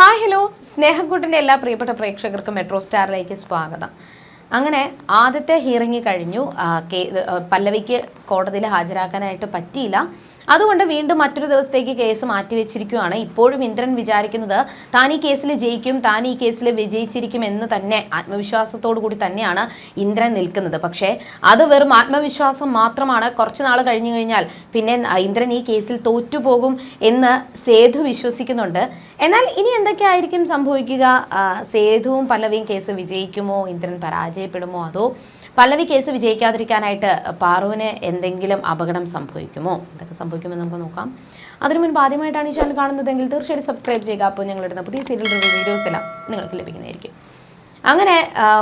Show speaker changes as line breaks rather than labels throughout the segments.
Hi hello സ്നേഹക്കൂട്ടിന്റെ എല്ലാ പ്രിയപ്പെട്ട പ്രേക്ഷകർക്കും മെട്രോ സ്റ്റാറിലേക്ക് സ്വാഗതം. അങ്ങനെ ആദ്യത്തെ ഹിയറിംഗ് കഴിഞ്ഞു. പല്ലവിക്ക് കോടതിയിൽ ഹാജരാക്കാനായിട്ട് പറ്റിയില്ല. അതുകൊണ്ട് വീണ്ടും മറ്റൊരു ദിവസത്തേക്ക് കേസ് മാറ്റിവെച്ചിരിക്കുകയാണ്. ഇപ്പോഴും ഇന്ദ്രൻ വിചാരിക്കുന്നത് താൻ ഈ കേസിൽ ജയിക്കും താൻ ഈ കേസിൽ വിജയിച്ചിരിക്കും എന്ന് തന്നെ ആത്മവിശ്വാസത്തോടു കൂടി തന്നെയാണ് ഇന്ദ്രൻ നിൽക്കുന്നത്. പക്ഷേ അത് വെറും ആത്മവിശ്വാസം മാത്രമാണ്. കുറച്ച് നാൾ കഴിഞ്ഞു കഴിഞ്ഞാൽ പിന്നെ ഇന്ദ്രൻ ഈ കേസിൽ തോറ്റുപോകും എന്ന് സേതു വിശ്വസിക്കുന്നുണ്ട്. എന്നാൽ ഇനി എന്തൊക്കെയായിരിക്കും സംഭവിക്കുക? സേതുവും പല്ലവിയും കേസ് വിജയിക്കുമോ? ഇന്ദ്രൻ പരാജയപ്പെടുമോ? അതോ പല്ലവി കേസ് വിജയിക്കാതിരിക്കാനായിട്ട് പാറുവിന് എന്തെങ്കിലും അപകടം സംഭവിക്കുമോ? എന്തൊക്കെ സംഭവിക്കുമെന്ന് നമുക്ക് നോക്കാം. അതിനു മുൻപ് ആദ്യമായിട്ടാണ് ഈ ചാനൽ കാണുന്നതെങ്കിൽ തീർച്ചയായിട്ടും സബ്സ്ക്രൈബ് ചെയ്യുക. അപ്പോൾ ഞങ്ങൾ ഇടുന്ന പുതിയ സീരിയൽ റിവ്യൂ വീഡിയോസ് എല്ലാം നിങ്ങൾക്ക് ലഭിക്കുന്നതായിരിക്കും. അങ്ങനെ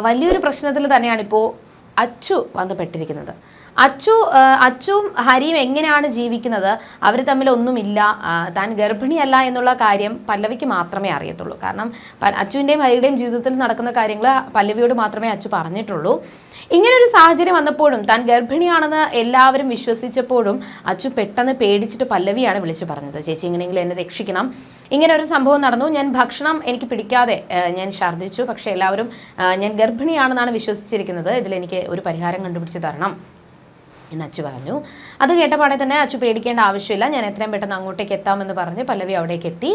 വലിയൊരു പ്രശ്നത്തിൽ തന്നെയാണ് ഇപ്പോൾ അച്ചു വന്ന് പെട്ടിരിക്കുന്നത് അച്ചു അച്ചും അച്ചുവും ഹരിയും എങ്ങനെയാണ് ജീവിക്കുന്നത്? അവർ തമ്മിൽ ഒന്നുമില്ല. താൻ ഗർഭിണിയല്ല എന്നുള്ള കാര്യം പല്ലവിക്ക് മാത്രമേ അറിയത്തുള്ളൂ. കാരണം അച്ചുവിന്റെയും ഹരിയുടെയും ജീവിതത്തിൽ നടക്കുന്ന കാര്യങ്ങൾ പല്ലവിയോട് മാത്രമേ അച്ചു പറഞ്ഞിട്ടുള്ളൂ. ഇങ്ങനൊരു സാഹചര്യം വന്നപ്പോഴും താൻ ഗർഭിണിയാണെന്ന് എല്ലാവരും വിശ്വസിച്ചപ്പോഴും അച്ചു പെട്ടെന്ന് പേടിച്ചിട്ട് പല്ലവിയാണ് വിളിച്ചു പറഞ്ഞത്. ചേച്ചി ഇങ്ങനെയെങ്കിലും എന്നെ രക്ഷിക്കണം. ഇങ്ങനെ ഒരു സംഭവം നടന്നു. ഞാൻ ഭക്ഷണം എനിക്ക് പിടിക്കാതെ ഞാൻ ഛർദ്ദിച്ചു. പക്ഷേ എല്ലാവരും ഞാൻ ഗർഭിണിയാണെന്നാണ് വിശ്വസിച്ചിരിക്കുന്നത്. ഇതിൽ എനിക്ക് ഒരു പരിഹാരം കണ്ടുപിടിച്ച് തരണം. എന്ന് അച്ചു പറഞ്ഞു. അത് കേട്ടപാടെ തന്നെ അച്ചു പേടിക്കേണ്ട ആവശ്യമില്ല. ഞാൻ എത്രയും പെട്ടെന്ന് അങ്ങോട്ടേക്ക് എത്താമെന്ന് പറഞ്ഞ് പല്ലവി അവിടേക്ക് എത്തി.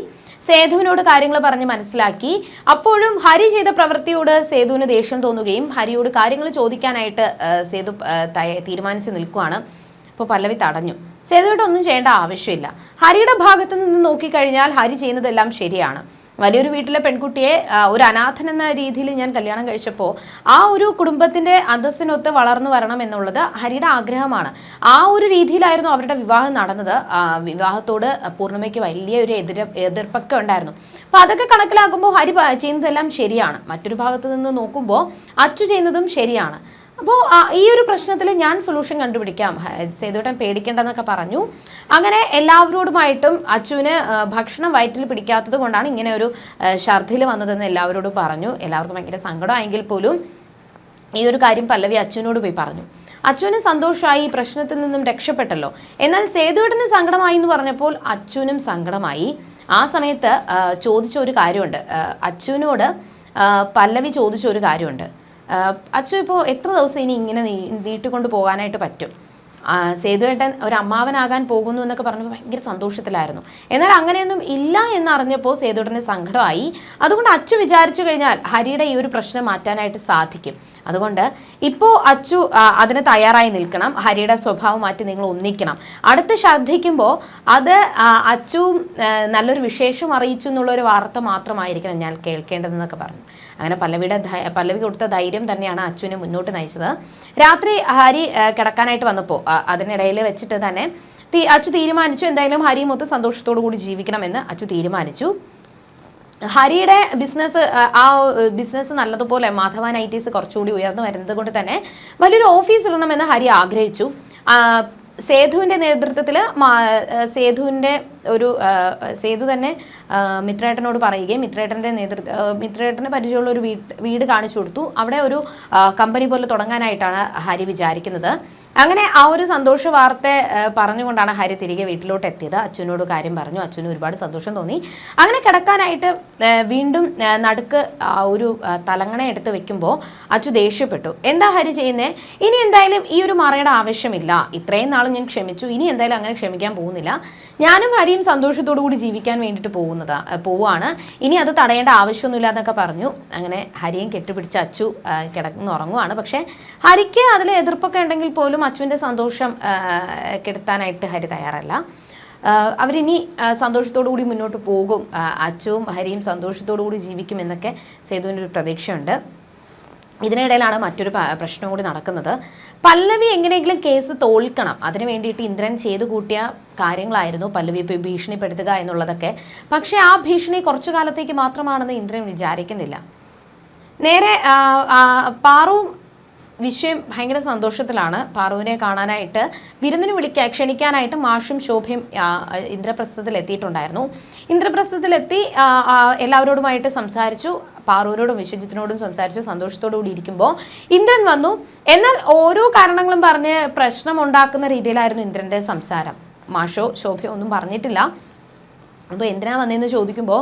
സേതുവിനോട് കാര്യങ്ങൾ പറഞ്ഞ് മനസ്സിലാക്കി. അപ്പോഴും ഹരി ചെയ്ത പ്രവൃത്തിയോട് സേതുവിന് ദേഷ്യം തോന്നുകയും ഹരിയോട് കാര്യങ്ങൾ ചോദിക്കാനായിട്ട് സേതു തീരുമാനിച്ചു നിൽക്കുകയാണ് അപ്പോൾ പല്ലവി തടഞ്ഞു. സേതുവിട്ടൊന്നും ചെയ്യേണ്ട ആവശ്യമില്ല. ഹരിയുടെ ഭാഗത്ത് നിന്ന് നോക്കിക്കഴിഞ്ഞാൽ ഹരി ചെയ്യുന്നതെല്ലാം ശരിയാണ്. വലിയൊരു വീട്ടിലെ പെൺകുട്ടിയെ ഒരു അനാഥൻ എന്ന രീതിയിൽ ഞാൻ കല്യാണം കഴിച്ചപ്പോൾ ആ ഒരു കുടുംബത്തിന്റെ അന്തസ്സിനൊത്ത് വളർന്നു വരണം എന്നുള്ളത് ഹരിയുടെ ആഗ്രഹമാണ്. ആ ഒരു രീതിയിലായിരുന്നു അവരുടെ വിവാഹം നടന്നത്. വിവാഹത്തോട് പൂർണിമയ്ക്ക് വലിയൊരു എതിര എതിർപ്പൊക്കെ ഉണ്ടായിരുന്നു. അപ്പൊ അതൊക്കെ കണക്കിലാക്കുമ്പോൾ ഹരി ചെയ്യുന്നതെല്ലാം ശരിയാണ്. മറ്റൊരു ഭാഗത്ത് നിന്ന് നോക്കുമ്പോൾ അച്ചു ചെയ്യുന്നതും ശരിയാണ്. അപ്പോൾ ഈ ഒരു പ്രശ്നത്തിൽ ഞാൻ സൊല്യൂഷൻ കണ്ടുപിടിക്കാം. സേതുവേട്ടൻ പേടിക്കേണ്ടെന്നൊക്കെ പറഞ്ഞു. അങ്ങനെ എല്ലാവരോടുമായിട്ടും അച്ചുവിന് ഭക്ഷണം വയറ്റിൽ പിടിക്കാത്തത് കൊണ്ടാണ് ഇങ്ങനെ ഒരു ഛർദിൽ വന്നതെന്ന് എല്ലാവരോടും പറഞ്ഞു. എല്ലാവർക്കും ഭയങ്കര സങ്കടമായെങ്കിൽ പോലും ഈ ഒരു കാര്യം പല്ലവി അച്ഛനോട് പോയി പറഞ്ഞു. അച്ഛനും സന്തോഷമായി ഈ പ്രശ്നത്തിൽ നിന്നും രക്ഷപ്പെട്ടല്ലോ. എന്നാൽ സേതുവേട്ടന് സങ്കടമായി എന്ന് പറഞ്ഞപ്പോൾ അച്ഛനും സങ്കടമായി. ആ സമയത്ത് ചോദിച്ച ഒരു കാര്യമുണ്ട്. അച്ഛനോട് പല്ലവി ചോദിച്ച ഒരു കാര്യമുണ്ട്. അച്ചു ഇപ്പോൾ എത്ര ദിവസം ഇനി ഇങ്ങനെ നീട്ടിക്കൊണ്ട് പോകാനായിട്ട് പറ്റും? സേതുവേട്ടൻ ഒരു അമ്മാവനാകാൻ പോകുന്നു എന്നൊക്കെ പറഞ്ഞപ്പോൾ ഭയങ്കര സന്തോഷത്തിലായിരുന്നു. എന്നാൽ അങ്ങനെയൊന്നും ഇല്ല എന്നറിഞ്ഞപ്പോൾ സേതുവേട്ടന് സങ്കടമായി. അതുകൊണ്ട് അച്ചു വിചാരിച്ചു കഴിഞ്ഞാൽ ഹരിയുടെ ഈ ഒരു പ്രശ്നം മാറ്റാനായിട്ട് സാധിക്കും. അതുകൊണ്ട് ഇപ്പോൾ അച്ചു അതിന് തയ്യാറായി നിൽക്കണം. ഹരിയുടെ സ്വഭാവം മാറ്റി നിങ്ങൾ ഒന്നിക്കണം. അടുത്ത് ശ്രദ്ധിക്കുമ്പോൾ അത് അച്ചു നല്ലൊരു വിശേഷം അറിയിച്ചു എന്നുള്ളൊരു വാർത്ത മാത്രമായിരിക്കണം ഞാൻ കേൾക്കേണ്ടതെന്നൊക്കെ പറഞ്ഞു. അങ്ങനെ പല്ലവിയുടെ പല്ലവി കൊടുത്ത ധൈര്യം തന്നെയാണ് അച്ചുവിനെ മുന്നോട്ട് നയിച്ചത്. രാത്രി ഹരി കിടക്കാനായിട്ട് വന്നപ്പോൾ അതിനിടയിൽ വെച്ചിട്ട് തന്നെ അച്ചു തീരുമാനിച്ചു. എന്തായാലും ഹരി മൊത്തം സന്തോഷത്തോടു കൂടി ജീവിക്കണമെന്ന് അച്ചു തീരുമാനിച്ചു. ഹരിയുടെ ബിസിനസ് ആ ബിസിനസ് നല്ലതുപോലെ മാധവ നൈറ്റീസ് കുറച്ചുകൂടി ഉയർന്നു വരുന്നത് കൊണ്ട് തന്നെ വലിയൊരു ഓഫീസ് ഇടണമെന്ന് ഹരി ആഗ്രഹിച്ചു. സേതുവിന്റെ നേതൃത്വത്തിൽ സേതുവിന്റെ ഒരു സേതു തന്നെ മിത്രേട്ടനോട് പറയുകയും മിത്രേട്ടന്റെ നേതൃത്വ മിത്രേട്ടനെ പരിചയമുള്ള ഒരു വീട്ട് വീട് കാണിച്ചു കൊടുത്തു. അവിടെ ഒരു കമ്പനി പോലെ തുടങ്ങാനായിട്ടാണ് ഹരി വിചാരിക്കുന്നത്. അങ്ങനെ ആ ഒരു സന്തോഷ വാർത്ത പറഞ്ഞുകൊണ്ടാണ് ഹരി തിരികെ വീട്ടിലോട്ട് എത്തിയത്. അച്ഛനോട് കാര്യം പറഞ്ഞു. അച്ഛന് ഒരുപാട് സന്തോഷം തോന്നി. അങ്ങനെ കിടക്കാനായിട്ട് വീണ്ടും നടുക്ക് ഒരു തലങ്ങണ എടുത്ത് വെക്കുമ്പോൾ അച്ചു ദേഷ്യപ്പെട്ടു. എന്താ ഹരി ചെയ്യുന്നത് ഇനി എന്തായാലും ഈ ഒരു മറയുടെ ആവശ്യമില്ല. ഇത്രയും നാളും ഞാൻ ക്ഷമിച്ചു. ഇനി എന്തായാലും അങ്ങനെ ക്ഷമിക്കാൻ പോകുന്നില്ല. ഞാനും ഹരിയും സന്തോഷത്തോടു കൂടി ജീവിക്കാൻ വേണ്ടിയിട്ട് പോകുന്നതാ പോവാണ്. ഇനി അത് തടയേണ്ട ആവശ്യമൊന്നുമില്ല എന്നൊക്കെ പറഞ്ഞു. അങ്ങനെ ഹരിയും കെട്ടുപിടിച്ച് അച്ചു കിടന്ന് ഉറങ്ങുവാണ്. പക്ഷേ ഹരിക്ക് അതിൽ എതിർപ്പൊക്കെ ഉണ്ടെങ്കിൽ പോലും അച്ചുവിന്റെ സന്തോഷം കെടുത്താനായിട്ട് ഹരി തയ്യാറല്ല. അവരിനി സന്തോഷത്തോടു കൂടി മുന്നോട്ട് പോകും. അച്ചുവും ഹരിയും സന്തോഷത്തോടു കൂടി ജീവിക്കും എന്നൊക്കെ സേതുവിന്റെ ഒരു പ്രതീക്ഷയുണ്ട്. ഇതിനിടയിലാണ് മറ്റൊരു പ്രശ്നം കൂടി നടക്കുന്നത്. പല്ലവി എങ്ങനെയെങ്കിലും കേസ് തോൽക്കണം. അതിനു വേണ്ടിയിട്ട് ഇന്ദ്രൻ ചെയ്തു കൂട്ടിയ കാര്യങ്ങളായിരുന്നു പല്ലവി ഭീഷണിപ്പെടുത്തുക എന്നുള്ളതൊക്കെ. പക്ഷേ ആ ഭീഷണി കുറച്ചു കാലത്തേക്ക് മാത്രമാണെന്ന് ഇന്ദ്രൻ വിചാരിക്കുന്നില്ല. നേരെ പാറു വിഷയം ഭയങ്കര സന്തോഷത്തിലാണ്. പാറുവിനെ കാണാനായിട്ട് വിരുന്നിന് വിളിക്കാൻ ക്ഷണിക്കാനായിട്ട് മാഷും ശോഭയും ഇന്ദ്രപ്രസ്ഥത്തിൽ എത്തിയിട്ടുണ്ടായിരുന്നു. ഇന്ദ്രപ്രസ്ഥത്തിലെത്തി എല്ലാവരോടുമായിട്ട് സംസാരിച്ചു. പാറുവിനോടും വിശ്വജിത്തിനോടും സംസാരിച്ചു സന്തോഷത്തോടു കൂടി ഇരിക്കുമ്പോൾ ഇന്ദ്രൻ വന്നു. എന്നാൽ ഓരോ കാരണങ്ങളും പറഞ്ഞ് പ്രശ്നം ഉണ്ടാക്കുന്ന രീതിയിലായിരുന്നു ഇന്ദ്രന്റെ സംസാരം. മാഷോ ശോഭയോ ഒന്നും പറഞ്ഞിട്ടില്ല. അപ്പോൾ എന്തിനാ വന്നതെന്ന് ചോദിക്കുമ്പോൾ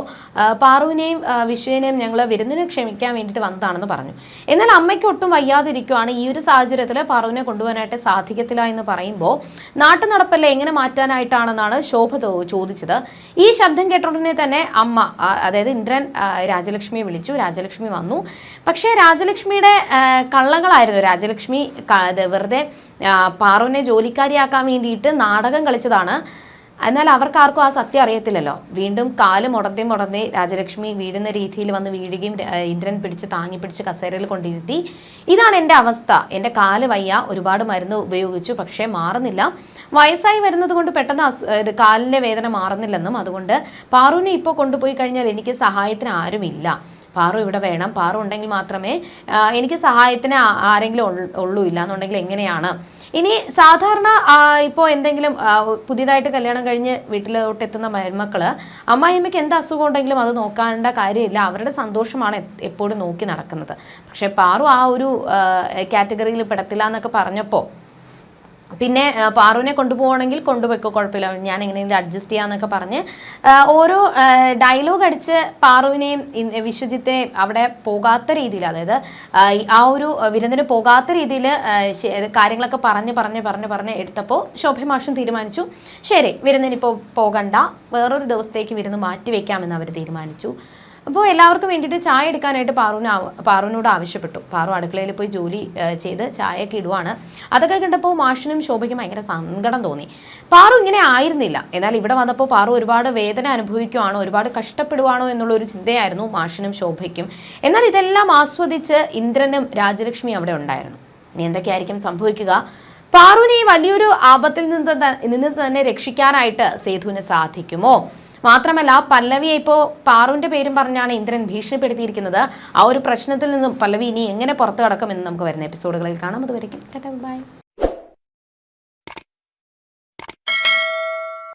പാറുവിനെയും വിഷുവിനെയും ഞങ്ങൾ വിരുന്നിന് ക്ഷമിക്കാൻ വേണ്ടിയിട്ട് വന്നതാണെന്ന് പറഞ്ഞു. എന്നാൽ അമ്മയ്ക്ക് ഒട്ടും വയ്യാതിരിക്കുവാണ് ഈ ഒരു സാഹചര്യത്തിൽ പാറുവിനെ കൊണ്ടുപോകാനായിട്ട് സാധിക്കത്തില്ല എന്ന് പറയുമ്പോൾ നാട്ടു നടപ്പല്ലേ എങ്ങനെ മാറ്റാനായിട്ടാണെന്നാണ് ശോഭ ചോദിച്ചത്. ഈ ശബ്ദം കേട്ടോടനെ തന്നെ അമ്മ അതായത് ഇന്ദ്രൻ രാജലക്ഷ്മിയെ വിളിച്ചു. രാജലക്ഷ്മി വന്നു. പക്ഷേ രാജലക്ഷ്മിയുടെ കള്ളങ്ങളായിരുന്നു. രാജലക്ഷ്മി വെറുതെ പാറുവിനെ ജോലിക്കാരിയാക്കാൻ വേണ്ടിയിട്ട് നാടകം കളിച്ചതാണ്. എന്നാൽ അവർക്ക് ആർക്കും ആ സത്യം അറിയത്തില്ലല്ലോ. വീണ്ടും കാൽ മുടന്തി മുടന്തി രാജലക്ഷ്മി വീടുന്ന രീതിയിൽ വന്ന് വീഴുകയും ഇന്ദ്രൻ പിടിച്ച് താങ്ങി പിടിച്ച് കസേരയിൽ കൊണ്ടിരുത്തി. ഇതാണ് എന്റെ അവസ്ഥ. എന്റെ കാൽ വയ്യ. ഒരുപാട് മരുന്ന് ഉപയോഗിച്ചു. പക്ഷേ മാറുന്നില്ല. വയസ്സായി വരുന്നത് കൊണ്ട് പെട്ടെന്ന് കാലിന്റെ വേദന മാറുന്നില്ലെന്നും അതുകൊണ്ട് പാറുവിനെ ഇപ്പോൾ കൊണ്ടുപോയി കഴിഞ്ഞാൽ എനിക്ക് സഹായത്തിന് ആരുമില്ല. പാറു ഇവിടെ വേണം. പാറു ഉണ്ടെങ്കിൽ മാത്രമേ എനിക്ക് സഹായത്തിന് ആരെങ്കിലും ഉള്ളൂ. ഇല്ല എന്നുണ്ടെങ്കിൽ എങ്ങനെയാണ്? ഇനി സാധാരണ ഇപ്പോൾ എന്തെങ്കിലും പുതിയതായിട്ട് കല്യാണം കഴിഞ്ഞ് വീട്ടിലോട്ട് എത്തുന്ന മരുമക്കൾ അമ്മായിയമ്മയ്ക്ക് എന്ത് അസുഖം ഉണ്ടെങ്കിലും അത് നോക്കേണ്ട കാര്യമില്ല. അവരുടെ സന്തോഷമാണ് എപ്പോഴും നോക്കി നടക്കുന്നത്. പക്ഷേ പാറു ആ ഒരു കാറ്റഗറിയിൽ പെടത്തില്ല എന്നൊക്കെ പറഞ്ഞപ്പോൾ പിന്നെ പാറുവിനെ കൊണ്ടുപോകണമെങ്കിൽ കൊണ്ടുപോയിക്കോ കുഴപ്പമില്ല. ഞാൻ എങ്ങനെയെങ്കിലും അഡ്ജസ്റ്റ് ചെയ്യാന്നൊക്കെ പറഞ്ഞ് ഓരോ ഡയലോഗ് അടിച്ച് പാറുവിനെയും വിശ്വജിത്തിനെയും അവിടെ പോകാത്ത രീതിയിൽ അതായത് ആ, ഒരു വിരുന്നിന് പോകാത്ത രീതിയിൽ കാര്യങ്ങളൊക്കെ പറഞ്ഞ് പറഞ്ഞ് പറഞ്ഞ് പറഞ്ഞ് എടുത്തപ്പോൾ ശോഭമാഷും തീരുമാനിച്ചു. ശരി വിരുന്നിനിപ്പോൾ പോകണ്ട. വേറൊരു ദിവസത്തേക്ക് വിരുന്ന് മാറ്റി വെക്കാമെന്ന് അവർ തീരുമാനിച്ചു. അപ്പോൾ എല്ലാവർക്കും വേണ്ടിയിട്ട് ചായ എടുക്കാനായിട്ട് പാറുവിന് പാറുവിനോട് ആവശ്യപ്പെട്ടു. പാറു അടുക്കളയിൽ പോയി ജോലി ചെയ്ത് ചായയൊക്കെ ഇടുവാണ്. അതൊക്കെ കണ്ടപ്പോൾ മാഷിനും ശോഭയ്ക്കും ഭയങ്കര സങ്കടം തോന്നി. പാറു ഇങ്ങനെ ആയിരുന്നില്ല. എന്നാൽ ഇവിടെ വന്നപ്പോൾ പാറു ഒരുപാട് വേദന അനുഭവിക്കുവാണോ ഒരുപാട് കഷ്ടപ്പെടുവാണോ എന്നുള്ള ഒരു ചിന്തയായിരുന്നു മാഷിനും ശോഭയ്ക്കും. എന്നാൽ ഇതെല്ലാം ആസ്വദിച്ച് ഇന്ദ്രനും രാജലക്ഷ്മി അവിടെ ഉണ്ടായിരുന്നു. ഇനി എന്തൊക്കെയായിരിക്കും സംഭവിക്കുക? പാറുവിനെ വലിയൊരു ആപത്തിൽ നിന്ന് നിന്ന് തന്നെ രക്ഷിക്കാനായിട്ട് സേതുവിന് സാധിക്കുമോ? മാത്രമല്ല പല്ലവിയെ ഇപ്പോൾ പാറുവിന്റെ പേരും പറഞ്ഞാണ് ഇന്ദ്രൻ ഭീഷണിപ്പെടുത്തിയിരിക്കുന്നത്. ആ ഒരു പ്രശ്നത്തിൽ നിന്നും പല്ലവി ഇനി എങ്ങനെ പുറത്തു കടക്കുമെന്ന് നമുക്ക് വരുന്ന എപ്പിസോഡുകളിൽ കാണാം. അതുവരെയും ബൈ.